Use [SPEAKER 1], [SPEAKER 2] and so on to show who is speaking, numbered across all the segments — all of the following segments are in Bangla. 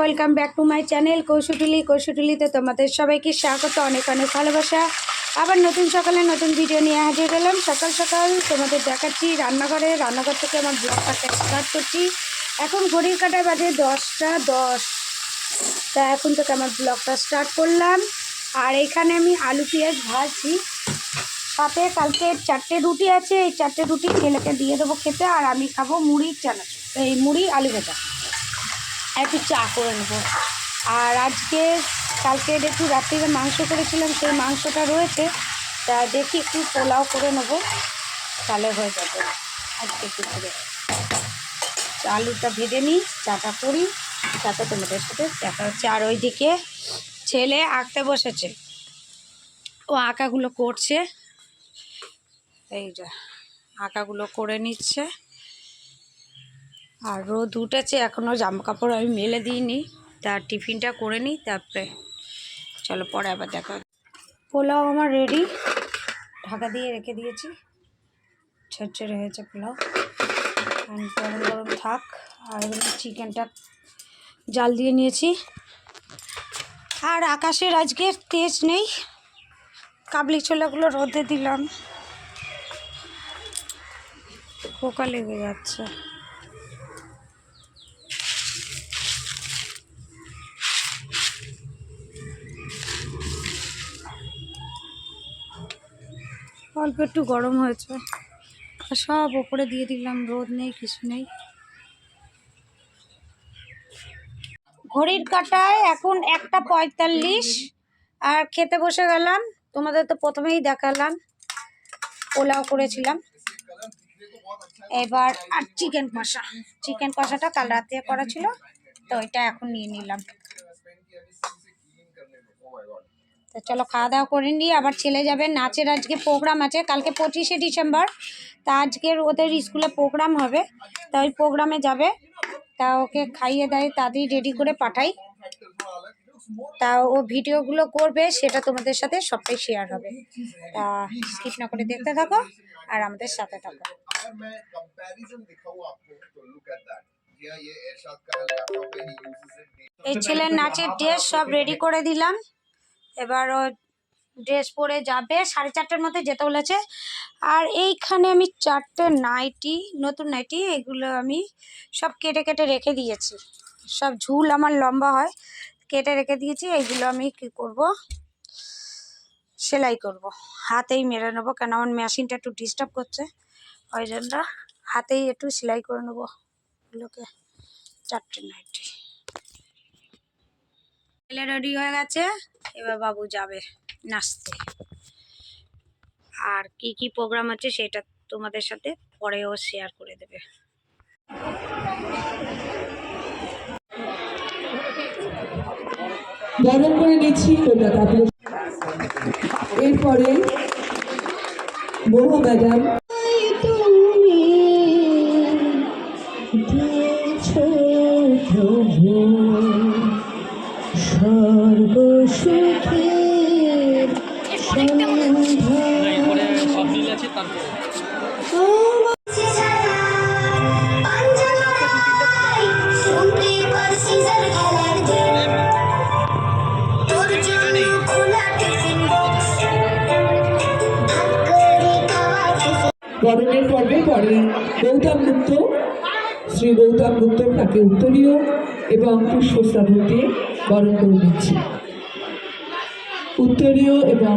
[SPEAKER 1] Welcome back to my channel Koushutuli. কৌশুটুলিতে তোমাদের সবাইকে স্বাগত, অনেক অনেক ভালোবাসা। আবার নতুন সকালে নতুন ভিডিও নিয়ে হাজির হলাম। সকাল সকাল তোমাদের দেখাচ্ছি রান্নাঘরে। রান্নাঘর থেকে আমার ব্লগটা স্টার্ট করছি। এখন ঘড়ির কাটায় বাজে দশটা দশ। তা এখন থেকে আমার ব্লগটা স্টার্ট করলাম। আর এখানে আমি আলু পেঁয়াজ ভাজছি। সাথে কালকে চারটে রুটি আছে। এই চারটে রুটি ছেলেকে দিয়ে দেবো খেতে। আর আমি খাব মুড়ি চানাচুর। এই মুড়ি আলু ভাজা। একটু চা করে নেব। আর আজকে, কালকে একটু রাত্রিরে মাংস করেছিলাম, সেই মাংসটা রয়েছে। তা দেখি একটু পোলাও করে নেব। তাহলে হয়ে যাবে। আজকে দুপুরে আলুটা ভেজে নিই, চাটা করি চাটা তোমাদের সাথে দেখা হচ্ছে। আর ওইদিকে ছেলে আঁকতে বসেছে। ও আঁকাগুলো করছে। এই যা, আঁকাগুলো করে নিচ্ছে। আর রোদ উঠেছে এখনও জামা কাপড় আমি মেলে দিইনি। তার টিফিনটা করে নিই, তারপরে চলো পরে আবার দেখা পোলাও আমার রেডি ঢাকা দিয়ে রেখে দিয়েছি। ছেড়ে হয়েছে পোলাও। গরম গরম থাক। আর চিকেনটা জাল দিয়ে নিয়েছি। আর আকাশের আজকে তেজ নেই। কাবলি ছোলাগুলো রোদে দিলাম। পোকা লেগে যাচ্ছে। অল্প একটু গরম হয়েছে। আর সব ওপরে দিয়ে দিলাম, রোদ নেই, কিছু নেই। ঘড়ির কাটায় এখন একটা পঁয়তাল্লিশ, আর খেতে বসে গেলাম। তোমাদের তো প্রথমেই দেখালাম, পোলাও করেছিলাম। এবার আর চিকেন কষা। চিকেন কষাটা কাল রাতে করা ছিল, তো ওইটা এখন নিয়ে নিলাম। তো চলো খাওয়া দাওয়া করে নিই। আবার ছেলে যাবে, নাচের আজকে প্রোগ্রাম আছে, কালকে পঁচিশে ডিসেম্বর। তা আজকের ওদের স্কুলে প্রোগ্রাম হবে, তা ওই প্রোগ্রামে যাবে। তা ওকে খাইয়ে দেয় তাদেরই রেডি করে পাঠাই। তা ও ভিডিওগুলো করবে, সেটা তোমাদের সাথে সবটাই শেয়ার হবে। তা স্কিপ না করে দেখতে থাকো, আর আমাদের সাথে থাকো। এই ছেলের নাচের ড্রেস সব রেডি করে দিলাম। এবার ও ড্রেস পরে যাবে, সাড়ে চারটের মধ্যে যেতে বলেছে। আর এইখানে আমি চারটে নাইটি, নতুন নাইটি, এগুলো আমি সব কেটে কেটে রেখে দিয়েছি। সব ঝুল আমার লম্বা হয়, কেটে রেখে দিয়েছি, এইগুলো আমি কি করব? সেলাই করব। হাতেই মেরে নেব, কেন আমার মেশিনটা একটু ডিস্টার্ব করছে, ওই জন্য হাতেই একটু সেলাই করে নেব এগুলোকে, চারটে নাইটি। রেডি হয়ে গেছে। এবার বাবু যাবে, নাচতে। আর কি কি প্রোগ্রাম আছে সেটা তোমাদের সাথে পরেও শেয়ার করে দেবে।
[SPEAKER 2] এরপরে মোহ ম্যাডাম
[SPEAKER 3] আছে তারপরে।
[SPEAKER 2] পর্বে পরে গৌতম শ্রী গৌতম উত্তরীয় এবং দিয়ে উত্তরীয় এবং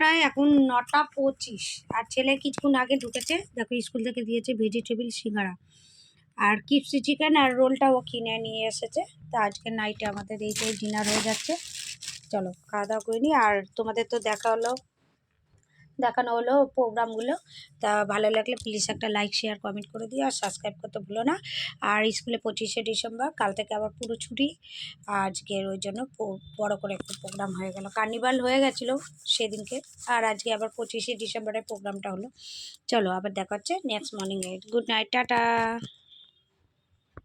[SPEAKER 1] কাটায় এখন নটা পঁচিশ। আর ছেলে কিছুক্ষণ আগে ঢুকেছে, দেখো স্কুল থেকে দিয়েছে ভেজিটেবিল সিঙ্গারা আর কিপসি চিকেন আর রোলটা ও কিনে নিয়ে এসেছে। তা আজকে নাইটে আমাদের এইটাই ডিনার হয়ে যাচ্ছে। চলো খাওয়া দাওয়া করে নিই আর তোমাদের তো দেখা হলো দেখানো হলো প্রোগ্রামগুলো। তা ভালো লাগলে প্লিজ একটা লাইক শেয়ার কমেন্ট করে দিও আর সাবস্ক্রাইব করতে ভুলো না। আর স্কুলে পঁচিশে ডিসেম্বর, কাল থেকে আবার পুরো ছুটি। আজকের ওই জন্য বড় করে একটা প্রোগ্রাম হয়ে গেল। কার্নিভাল হয়ে গেছিল সেদিনকে, আর আজকে আবার পঁচিশে ডিসেম্বরের প্রোগ্রামটা হলো। চলো আবার দেখা হচ্ছে নেক্সট মর্নিংয়ে গুড নাইট টাটা।